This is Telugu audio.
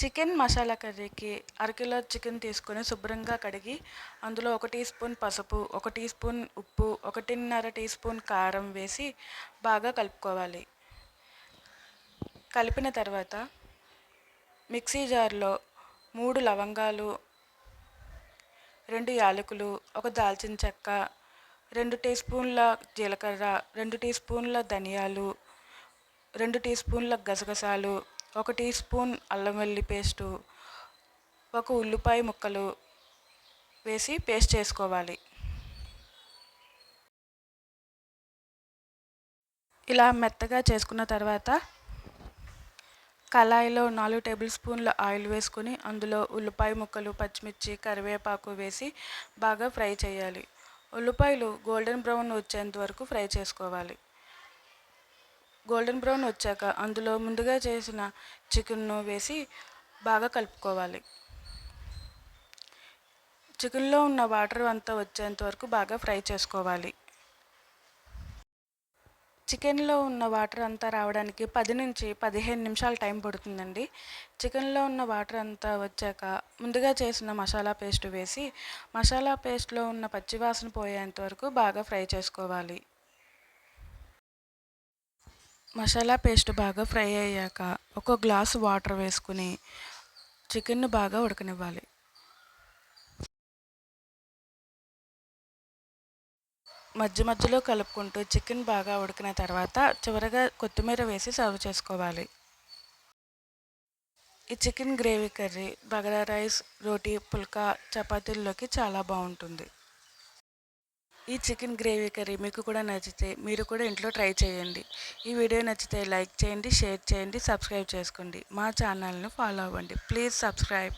చికెన్ మసాలా కర్రీకి అరకిలో చికెన్ తీసుకొని శుభ్రంగా కడిగి అందులో ఒక టీ స్పూన్ పసుపు ఒక టీ స్పూన్ ఉప్పు ఒకటిన్నర టీ స్పూన్ కారం వేసి బాగా కలుపుకోవాలి. కలిపిన తర్వాత మిక్సీ జార్లో మూడు లవంగాలు రెండు యాలకులు ఒక దాల్చిన చెక్క రెండు టీ స్పూన్ల జీలకర్ర రెండు టీ స్పూన్ల ధనియాలు రెండు టీ స్పూన్ల గసగసాలు ఒక టీ స్పూన్ అల్లం వెల్లి పేస్టు ఒక ఉల్లిపాయ ముక్కలు వేసి పేస్ట్ చేసుకోవాలి. ఇలా మెత్తగా చేసుకున్న తర్వాత కళాయిలో నాలుగు టేబుల్ స్పూన్ల ఆయిల్ వేసుకొని అందులో ఉల్లిపాయ ముక్కలు పచ్చిమిర్చి కరివేపాకు వేసి బాగా ఫ్రై చేయాలి. ఉల్లిపాయలు గోల్డెన్ బ్రౌన్ వచ్చేంత వరకు ఫ్రై చేసుకోవాలి. గోల్డెన్ బ్రౌన్ వచ్చాక అందులో ముందుగా చేసిన చికెన్ను వేసి బాగా కలుపుకోవాలి. చికెన్లో ఉన్న వాటర్ అంతా వచ్చేంత వరకు బాగా ఫ్రై చేసుకోవాలి. చికెన్లో ఉన్న వాటర్ అంతా రావడానికి పది నుంచి పదిహేను నిమిషాలు టైం పడుతుందండి. చికెన్లో ఉన్న వాటర్ అంతా వచ్చాక ముందుగా చేసిన మసాలా పేస్ట్ వేసి మసాలా పేస్ట్లో ఉన్న పచ్చివాసన పోయేంత వరకు బాగా ఫ్రై చేసుకోవాలి. మసాలా పేస్ట్ బాగా ఫ్రై అయ్యాక ఒక గ్లాసు వాటర్ వేసుకుని చికెన్ను బాగా ఉడకనివ్వాలి. మధ్య మధ్యలో కలుపుకుంటూ చికెన్ బాగా ఉడికిన తర్వాత చివరగా కొత్తిమీర వేసి సర్వ్ చేసుకోవాలి. ఈ chicken gravy curry bagara rice roti phulka చపాతీల్లోకి చాలా బాగుంటుంది. ఈ చికెన్ గ్రేవీ కర్రీ మీకు కూడా నచ్చితే మీరు కూడా ఇంట్లో ట్రై చేయండి. ఈ వీడియో నచ్చితే లైక్ చేయండి షేర్ చేయండి సబ్స్క్రైబ్ చేసుకోండి. మా ఛానల్ను ఫాలో అవ్వండి. Please subscribe.